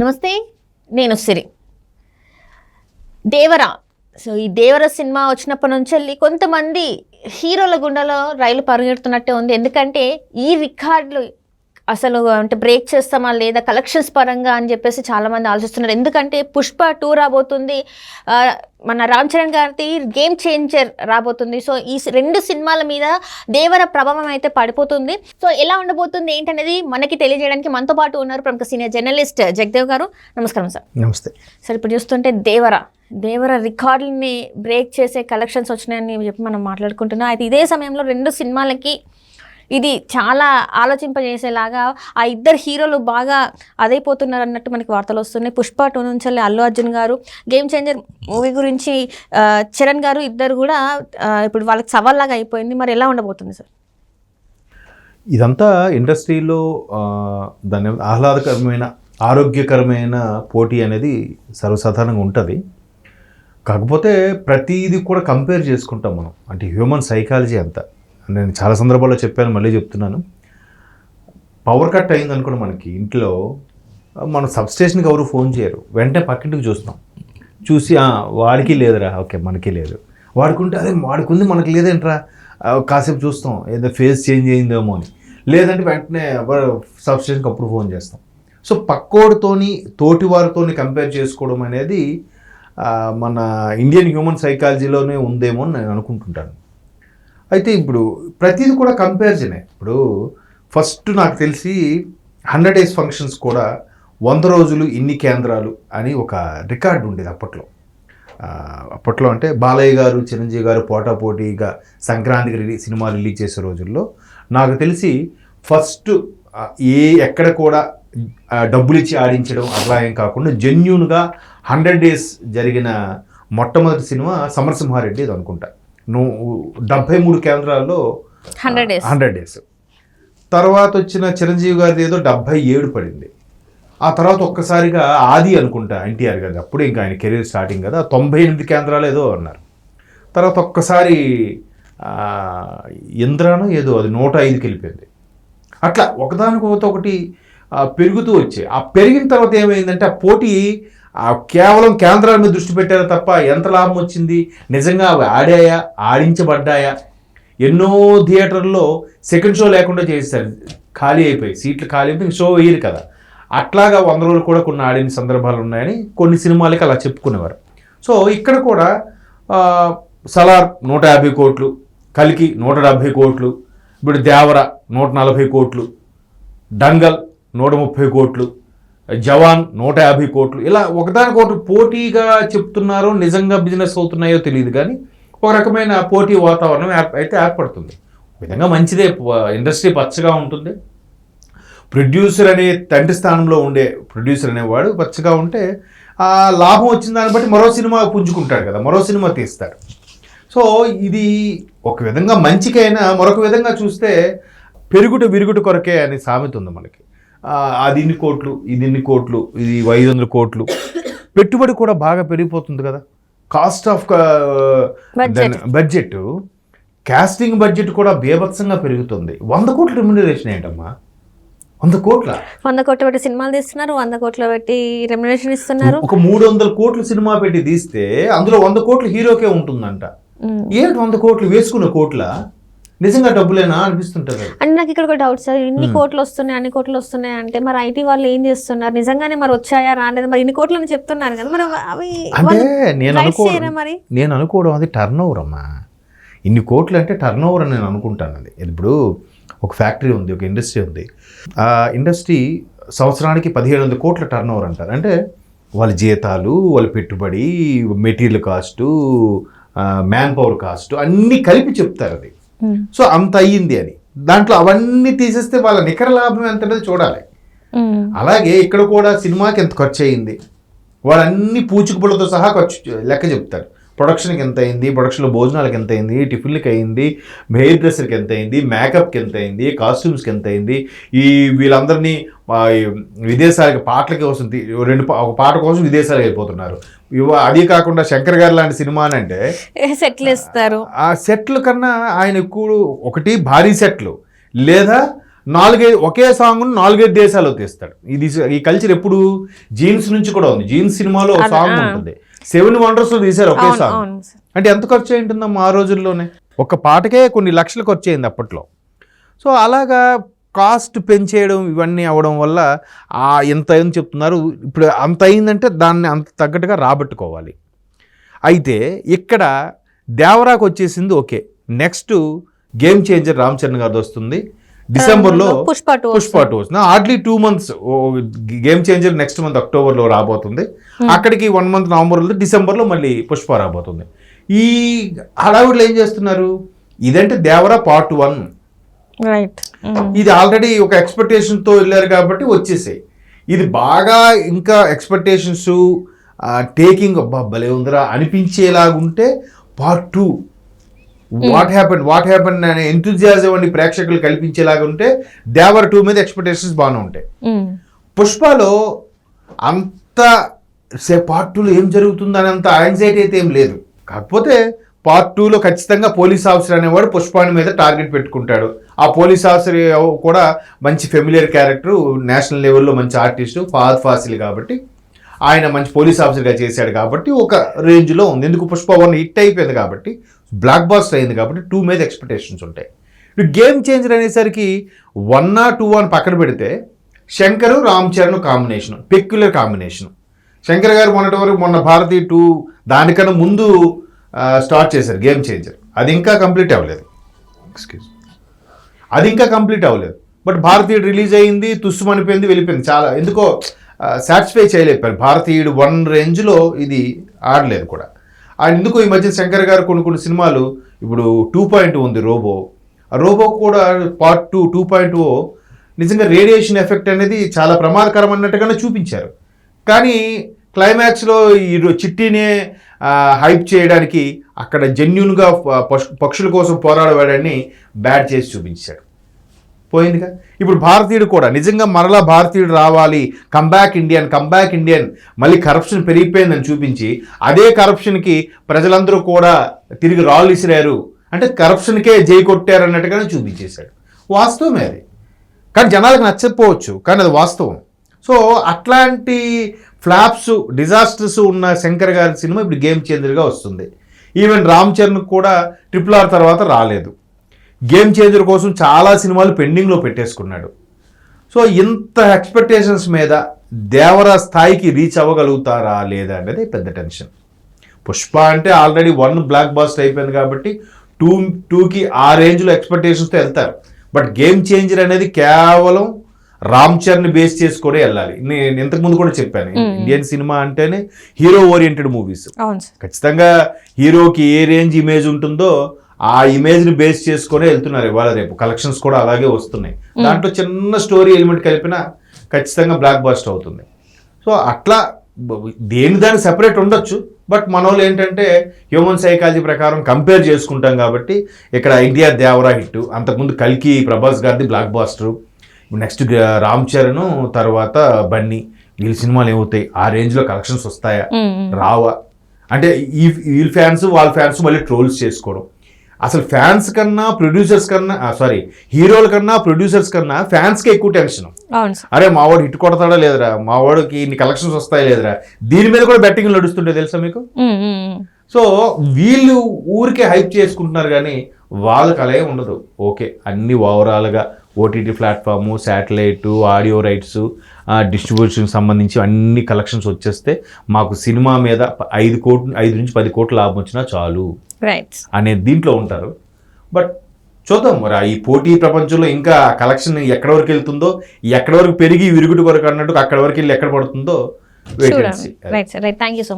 నమస్తే నేను సిరి. దేవర సో ఈ దేవర సినిమా వచ్చినప్పటి నుంచి వెళ్ళి కొంతమంది హీరోల గుండెలో రైలు పరిగెడుతున్నట్టే ఉంది. ఎందుకంటే ఈ రికార్డులు అసలు అంటే బ్రేక్ చేస్తామా లేదా కలెక్షన్స్ పరంగా అని చెప్పేసి చాలామంది ఆలోచిస్తున్నారు. ఎందుకంటే పుష్ప టూ రాబోతుంది. మన రామ్ చరణ్ గారి గేమ్ చేంజర్ రాబోతుంది. సో ఈ రెండు సినిమాల మీద దేవర ప్రభావం అయితే పడిపోతుంది. సో ఎలా ఉండబోతుంది ఏంటనేది మనకి తెలియజేయడానికి మనతో పాటు ఉన్నారు ప్రముఖ సీనియర్ జర్నలిస్ట్ జగదేవ్ గారు. నమస్కారం సార్. నమస్తే. సార్ ఇప్పుడు చూస్తుంటే దేవర దేవర రికార్డుల్ని బ్రేక్ చేసే కలెక్షన్స్ వచ్చినాయని చెప్పి మనం మాట్లాడుకుంటున్నాం. అయితే ఇదే సమయంలో రెండు సినిమాలకి ఇది చాలా ఆలోచింపజేసేలాగా ఆ ఇద్దరు హీరోలు బాగా అదైపోతున్నారు అన్నట్టు మనకి వార్తలు వస్తున్నాయి. పుష్ప టూ నుంచి వెళ్ళి అల్లు అర్జున్ గారు గేమ్ చేంజర్ మూవీ గురించి చరణ్ గారు ఇద్దరు కూడా ఇప్పుడు వాళ్ళకి సవాల్లాగా అయిపోయింది. మరి ఎలా ఉండబోతుంది సార్? ఇదంతా ఇండస్ట్రీలో ఆ, దాని ఆహ్లాదకరమైన ఆరోగ్యకరమైన పోటీ అనేది సర్వసాధారణంగా ఉంటుంది. కాకపోతే ప్రతిదీ కూడా కంపేర్ చేసుకుంటాం మనం. అంటే హ్యూమన్ సైకాలజీ అంతా. నేను చాలా సందర్భాల్లో చెప్పాను మళ్ళీ చెప్తున్నాను. పవర్ కట్ అయింది అనుకోండి మనకి ఇంట్లో మనం సబ్స్టేషన్కి ఎవరు ఫోన్ చేయరు. వెంటనే పక్కింటికి చూస్తాం చూసి వాడికి లేదురా. ఓకే మనకి లేదు. వాడుకుంటే అదే వాడుకుంది మనకి లేదేంట్రా? కాసేపు చూస్తాం. ఏదో ఫేస్ చేంజ్ అయిందేమో అని. లేదంటే వెంటనే సబ్స్టేషన్కి అప్పుడు ఫోన్ చేస్తాం. సో పక్కోడితోని తోటి వారితోని కంపేర్ చేసుకోవడం అనేది మన ఇండియన్ హ్యూమన్ సైకాలజీలోనే ఉందేమో అని నేను అనుకుంటుంటాను. అయితే ఇప్పుడు ప్రతిదీ కూడా కంపారిజనే ఇప్పుడు ఫస్ట్ నాకు తెలిసి హండ్రెడ్ డేస్ ఫంక్షన్స్ కూడా వంద రోజులు ఇన్ని కేంద్రాలు అని ఒక రికార్డు ఉండేది అప్పట్లో. అప్పట్లో అంటే బాలయ్య గారు చిరంజీవి గారు పోటాపోటీగా సంక్రాంతికి రిలీజ్ సినిమా రిలీజ్ చేసే రోజుల్లో నాకు తెలిసి ఫస్ట్ ఏ ఎక్కడ కూడా డబ్బులు ఇచ్చి ఆడించడం అట్లా ఏం కాకుండా జెన్యున్గా హండ్రెడ్ డేస్ జరిగిన మొట్టమొదటి సినిమా సమరసింహారెడ్డి ఇది అనుకుంటా. నువ్వు డెబ్భై మూడు కేంద్రాల్లో హండ్రెడ్ డేస్. Hundred days. తర్వాత వచ్చిన చిరంజీవి గారిది ఏదో డెబ్భై ఏడు పడింది. ఆ తర్వాత ఒక్కసారిగా ఆది అనుకుంటా ఎన్టీఆర్ గారి అప్పుడు ఇంకా ఆయన కెరీర్ స్టార్టింగ్ కదా తొంభై ఎనిమిది కేంద్రాలు ఏదో అన్నారు. తర్వాత ఒక్కసారి ఇంద్రాను ఏదో అది నూట ఐదుకి వెళ్ళిపోయింది. అట్లా ఒకదానికొకటి ఒకటి పెరుగుతూ వచ్చాయి. ఆ పెరిగిన తర్వాత ఏమైందంటే ఆ పోటీ కేవలం కేంద్రాల మీద దృష్టి పెట్టారు తప్ప ఎంత లాభం వచ్చింది? నిజంగా అవి ఆడాయా? ఆడించబడ్డాయా? ఎన్నో థియేటర్లో సెకండ్ షో లేకుండా చేశారు. ఖాళీ అయిపోయి సీట్లు ఖాళీ అయిపోయి షో వేయరు కదా. అట్లాగా వంద రోజులు కూడా కొన్ని ఆడిన సందర్భాలు ఉన్నాయని కొన్ని సినిమాలకి అలా చెప్పుకునేవారు. సో ఇక్కడ కూడా సలార్ నూట యాభై కోట్లు కలికి నూట డెబ్భై కోట్లు ఇప్పుడు దేవర నూట నలభై కోట్లు డంగల్ నూట ముప్పై కోట్లు జవాన్ నూట యాభై కోట్లు. ఇలా ఒకదానికొకటి పోటీగా చెప్తున్నారో నిజంగా బిజినెస్ అవుతున్నాయో తెలియదు కానీ ఒక రకమైన పోటీ వాతావరణం ఏర్ప- అయితే ఏర్పడుతుంది. విధంగా మంచిదే ఇండస్ట్రీ పచ్చగా ఉంటుంది. ప్రొడ్యూసర్ అనే తండ్రి స్థానంలో ఉండే ప్రొడ్యూసర్ అనేవాడు పచ్చగా ఉంటే ఆ లాభం వచ్చిన దాన్ని బట్టి మరో సినిమా పుంజుకుంటాడు కదా మరో సినిమా తీస్తాడు. సో ఇది ఒక విధంగా మంచికైనా మరొక విధంగా చూస్తే పెరుగుట విరుగుట కొరకే అనే సామెత ఉంది మనకి. అది ఇన్ని కోట్లు ఇది ఇన్ని కోట్లు ఇది ఐదు వందల కోట్లు. పెట్టుబడి కూడా బాగా పెరిగిపోతుంది కదా. Cost of. Budget costing budget కూడా బీభత్సంగా పెరుగుతుంది. వంద కోట్ల రెమ్యునరేషన్ ఏంటమ్మా? వంద కోట్ల? వంద కోట్ల పెట్టి సినిమాలు తీస్తున్నారు వంద కోట్ల పెట్టి రెమ్యునేషన్ ఇస్తున్నారు. ఒక మూడు వందల కోట్లు సినిమా పెట్టి తీస్తే అందులో వంద కోట్లు హీరోకే ఉంటుందంట. ఏంటి వంద కోట్లు వేసుకున్న కోట్ల? నిజంగా డబ్బులేనా అనిపిస్తుంటది అంటే నాకు ఇక్కడ ఒక డౌట్ సార్. ఇన్ని కోట్లు వస్తున్నాయి అన్ని కోట్లు వస్తున్నాయి అంటే మరి ఐటీ వాళ్ళు ఏం చేస్తున్నారు? నిజంగానే మరి వచ్చాయా రాలేదు? మరి ఇన్ని కోట్లు అని చెప్తున్నారు కదా. మరి అవి అంటే నేను అనుకోవడం మరి? నేను అనుకోవడం అది టర్న్ ఓవర్ అమ్మా. ఇన్ని కోట్లు అంటే టర్న్ ఓవర్ అని నేను అనుకుంటాను అది. ఇప్పుడు ఒక ఫ్యాక్టరీ ఉంది ఒక ఇండస్ట్రీ ఉంది. ఆ ఇండస్ట్రీ సంవత్సరానికి పదిహేడు వందల కోట్ల టర్న్ ఓవర్ అంటారు. అంటే వాళ్ళ జీతాలు వాళ్ళ పెట్టుబడి material cost man power cost అన్నీ కలిపి చెప్తారు అది. సో అంత అయ్యింది అని. దాంట్లో అవన్నీ తీసేస్తే వాళ్ళ నికర లాభం ఎంత అనేది చూడాలి. ఉమ్. అలాగే ఇక్కడ కూడా సినిమాకి ఎంత ఖర్చు అయింది వాళ్ళు అన్ని పూచుకుపులతో సహా ఖర్చు లెక్క చెప్తారు. ప్రొడక్షన్కి ఎంత అయింది ప్రొడక్షన్లో భోజనాలకు ఎంత అయింది టిఫిన్లకి అయింది హెయిర్ డ్రెస్సర్కి ఎంత అయింది మేకప్కి ఎంత అయింది కాస్ట్యూమ్స్కి ఎంత అయింది ఈ వీళ్ళందరినీ విదేశాలకి పాటలకి కోసం రెండు ఒక పాట కోసం విదేశాలకు వెళ్ళిపోతున్నారు. ఇవ అది కాకుండా శంకర్ గారు లాంటి సినిమా అని అంటే సెటిల్ ఇస్తారు ఆ సెట్లు కన్నా ఆయన ఎక్కువ ఒకటి భారీ సెట్లు. లేదా నాలుగైదు ఒకే సాంగ్ నాలుగైదు దేశాల్లో తీస్తాడు ఇది ఈ కల్చర్ ఎప్పుడు? జీన్స్ నుంచి కూడా ఉంది. జీన్స్ సినిమాలో సాంగ్. ఉంటుంది. సెవెన్ వండర్స్లో తీశారు ఒకే అవును సాంగ్ అవును సార్. అంటే ఎంత ఖర్చు అయి ఉంటుందమ్మా ఆ రోజుల్లోనే? ఒక పాటకే కొన్ని లక్షలు ఖర్చు అయింది అప్పట్లో. సో అలాగా కాస్ట్ పెంచేయడం ఇవన్నీ అవడం వల్ల ఆ ఎంత అయింది చెప్తున్నారు. ఇప్పుడు అంత అయిందంటే దాన్ని అంత తగ్గట్టుగా రాబట్టుకోవాలి. అయితే ఇక్కడ దేవరాకు వచ్చేసింది okay. Next game changer Ram Charan గారిది వస్తుంది. డిసెంబర్లో పుష్ప టూ పుష్ప టూ వస్తుంది hardly two months game changer next month అక్టోబర్లో రాబోతుంది. అక్కడికి వన్ మంత్ నవంబర్లో డిసెంబర్లో మళ్ళీ పుష్ప రాబోతుంది. ఈ హడావిడిలో ఏం చేస్తున్నారు? ఇదంటే దేవరా పార్ట్ వన్ రైట్ ఇది ఆల్రెడీ ఒక ఎక్స్పెక్టేషన్తో వెళ్ళారు కాబట్టి వచ్చేసాయి. ఇది బాగా ఇంకా ఎక్స్పెక్టేషన్స్ టేకింగ్ అబ్బా భలే ఉందిరా అనిపించేలాగుంటే part two what happen what happen అనే ఎంతూజియాజం అని ప్రేక్షకులు కల్పించేలాగా ఉంటే దేవర్ టూ మీద ఎక్స్పెక్టేషన్స్ బాగానే ఉంటాయి. పుష్పలో అంత సే పార్ట్ టూలో ఏం జరుగుతుంది అనేంత యాంగ్జైటీ అయితే ఏం లేదు. కాకపోతే పార్ట్ టూలో ఖచ్చితంగా పోలీస్ ఆఫీసర్ అనేవాడు పుష్పాని మీద టార్గెట్ పెట్టుకుంటాడు. ఆ పోలీస్ ఆఫీసర్ కూడా మంచి ఫెమిలియర్ క్యారెక్టర్ నేషనల్ లెవెల్లో మంచి ఆర్టిస్ట్ ఫాద్ ఫాసిల్ కాబట్టి ఆయన మంచి పోలీస్ ఆఫీసర్గా చేశాడు కాబట్టి ఒక రేంజ్లో ఉంది. ఎందుకు పుష్ప వన్ హిట్ అయిపోయింది కాబట్టి బ్లాక్ బాస్టర్ అయింది కాబట్టి టూ మీద ఎక్స్పెక్టేషన్స్ ఉంటాయి. ఇప్పుడు గేమ్ చేంజర్ అనేసరికి వన్ ఆ టూ అని పక్కన పెడితే Shankar Ram Charan combination peculiar combination Shankar garu మొన్నటి వరకు మొన్న భారతి టూ దానికన్నా ముందు స్టార్ట్ చేశారు గేమ్ చేంజర్. అది ఇంకా కంప్లీట్ అవ్వలేదు. ఎక్స్క్యూజ్ అది ఇంకా కంప్లీట్ అవ్వలేదు. బట్ భారతీయుడు రిలీజ్ అయింది తుస్సుమనిపోయింది వెళ్ళిపోయింది. చాలా ఎందుకో సాటిస్ఫై చేయలేకపోయారు. భారతీయుడు వన్ రేంజ్లో ఇది ఆడలేదు కూడా. ఆయన ఎందుకు ఈ మధ్య శంకర్ గారు కొన్ని కొన్ని సినిమాలు ఇప్పుడు టూ పాయింట్ ఉంది రోబో. ఆ రోబో కూడా part two two point O నిజంగా రేడియేషన్ ఎఫెక్ట్ అనేది చాలా ప్రమాదకరం అన్నట్టుగానే చూపించారు. కానీ క్లైమాక్స్లో ఈ చిట్టినే హైప్ చేయడానికి అక్కడ జెన్యున్గా పక్షుల కోసం పోరాడవాడని బ్యాడ్ చేసి చూపించాడు పోయిందిగా. ఇప్పుడు భారతీయుడు కూడా నిజంగా మరలా భారతీయుడు రావాలి కంబ్యాక్ ఇండియన్ కంబ్యాక్ ఇండియన్ మళ్ళీ కరప్షన్ పెరిగిపోయిందని చూపించి అదే కరప్షన్కి ప్రజలందరూ కూడా తిరిగి రాళ్ళు ఇసిరారు అంటే కరప్షన్కే జై కొట్టారు అన్నట్టుగానే చూపించేశాడు. వాస్తవమే అది. కానీ జనాలకు నచ్చకపోవచ్చు కానీ అది వాస్తవం. సో అట్లాంటి ఫ్లాప్స్ డిజాస్టర్స్ ఉన్న శంకర్ గారి సినిమా ఇప్పుడు గేమ్ చేంజర్గా వస్తుంది. ఈవెన్ రామ్ చరణ్ కూడా ట్రిపుల్ ఆర్ తర్వాత రాలేదు. గేమ్ చేంజర్ కోసం చాలా సినిమాలు పెండింగ్లో పెట్టేసుకున్నాడు. సో ఇంత ఎక్స్పెక్టేషన్స్ మీద దేవరా స్థాయికి రీచ్ అవ్వగలుగుతారా లేదా అనేది పెద్ద టెన్షన్. పుష్ప అంటే ఆల్రెడీ వన్ బ్లాక్ బాస్ట్ అయిపోయింది కాబట్టి టూ టూకి ఆ రేంజ్లో ఎక్స్పెక్టేషన్స్తో వెళ్తారు. బట్ గేమ్ చేంజర్ అనేది కేవలం రామ్ చరణ్ బేస్ చేసుకొని వెళ్ళాలి. నేను ఇంతకుముందు కూడా చెప్పాను. ఇండియన్ సినిమా అంటేనే హీరో ఓరియంటెడ్ మూవీస్. ఖచ్చితంగా హీరోకి ఏ రేంజ్ ఇమేజ్ ఉంటుందో ఆ ఇమేజ్ని బేస్ చేసుకొని వెళ్తున్నారు ఇవాళ రేపు. కలెక్షన్స్ కూడా అలాగే వస్తున్నాయి. దాంట్లో చిన్న స్టోరీ ఎలిమెంట్ కలిపినా ఖచ్చితంగా బ్లాక్ బాస్ట్ అవుతుంది. సో అట్లా దేని దాని సెపరేట్ ఉండొచ్చు బట్ మన వాళ్ళు ఏంటంటే హ్యూమన్ సైకాలజీ ప్రకారం కంపేర్ చేసుకుంటాం కాబట్టి ఇక్కడ ఇండియా దేవరా హిట్ అంతకుముందు కల్కి ప్రభాస్ గారిది blockbuster next Ram Charan తర్వాత బన్నీ వీళ్ళ సినిమాలు ఏమవుతాయి? ఆ రేంజ్లో కలెక్షన్స్ వస్తాయా? రావా? అంటే ఈ వీళ్ళ ఫ్యాన్స్ వాళ్ళ ఫ్యాన్స్ మళ్ళీ ట్రోల్స్ చేసుకోవడం. అసలు ఫ్యాన్స్ కన్నా ప్రొడ్యూసర్స్ కన్నా సారీ హీరోల కన్నా ప్రొడ్యూసర్స్ కన్నా ఫ్యాన్స్కి ఎక్కువ టెన్షన్ అరే మావాడు హిట్ కొడతాడా లేదురా? మావాడికి ఇన్ని కలెక్షన్స్ వస్తాయి లేదురా? దీని మీద కూడా బెట్టింగ్ నడుస్తుంటే తెలుసా మీకు. సో వీళ్ళు ఊరికే హైప్ చేసుకుంటున్నారు కానీ వాళ్ళకి అలా ఏం ఉండదు. ఓకే అన్ని ఓవరాల్గా OTT platform satellite audio rights distribution సంబంధించి అన్ని కలెక్షన్స్ వచ్చేస్తే మాకు సినిమా మీద ఐదు కోట్లు ఐదు నుంచి పది కోట్ల లాభం వచ్చినా చాలు. రైట్ అనే దీంట్లో ఉంటారు. బట్ చూద్దాం మరి ఈ పోటీ ప్రపంచంలో ఇంకా కలెక్షన్ ఎక్కడి వరకు వెళ్తుందో ఎక్కడి వరకు పెరిగి విరుగుడు కొరకు అన్నట్టు అక్కడి వరకు వెళ్ళి ఎక్కడ పడుతుందో. Right sir right thank you so